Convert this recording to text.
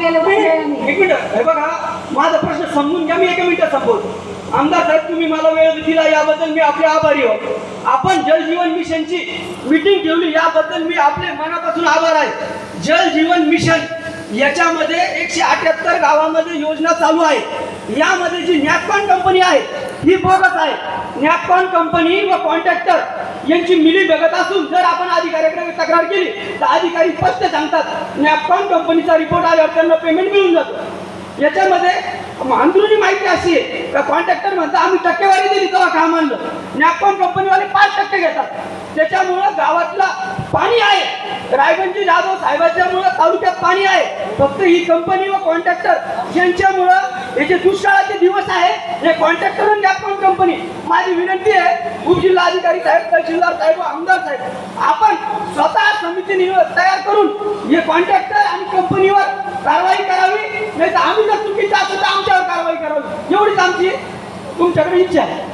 मंडळाने. एक मिनिट हे बघा माझा प्रश्न समजून घ्या मी एका मिनिटात संपवतो. आमदार साहेब तुम्ही मला वेळ दिला याबद्दल मी आपले आभारी आहो आपण जल जीवन मिशनची मीटिंग ठेवली याबद्दल मी आपले मनापासून आभार आहे. जल जीवन मिशन याच्यामध्ये एकशे अठ्याहत्तर गावामध्ये योजना चालू आहे. यामध्ये जी नॅपकॉन कंपनी आहे ही बोगस आहे. नॅपकॉन कंपनी व कॉन्ट्रॅक्टर यांची मिली बघत असून जर आपण अधिकाऱ्याकडे तक्रार केली तर अधिकारी स्पष्ट सांगतात नॅपकॉन कंपनीचा रिपोर्ट आल्यावर त्यांना पेमेंट मिळून जातं. याच्यामध्ये अंदरुनी माहिती अशी आहे का कॉन्ट्रॅक्टर म्हणतात आम्ही टक्केवारी दिली तेव्हा काम आणलं नॅपकॉन कंपनीवाले पाच टक्के घेतात. त्याच्यामुळं गावातला पाणी आहे. रायगंजी जाधव साहेबांच्यामुळं तालुक्यात पाणी आहे. फक्त ही कंपनी व कॉन्ट्रॅक्टर यांच्यामुळं हे जे दुष्काळाचे दिवस आहे हे कॉन्ट्रॅक्टर आणि नॅपकॉन कंपनी माझी विनंती आहे उपजिल्हाधिकारी साहेब तहसीलदार साहेब आमदार साहेब आपण स्वतः समिती निव- तयार करून हे कॉन्ट्रॅक्टर आणि कंपनीवर कारवाई करावी नाही तर आम्ही जर चुकीचं असेल तर आमच्यावर कारवाई करावी. एवढीच आमची तुमच्याकडे इच्छा आहे.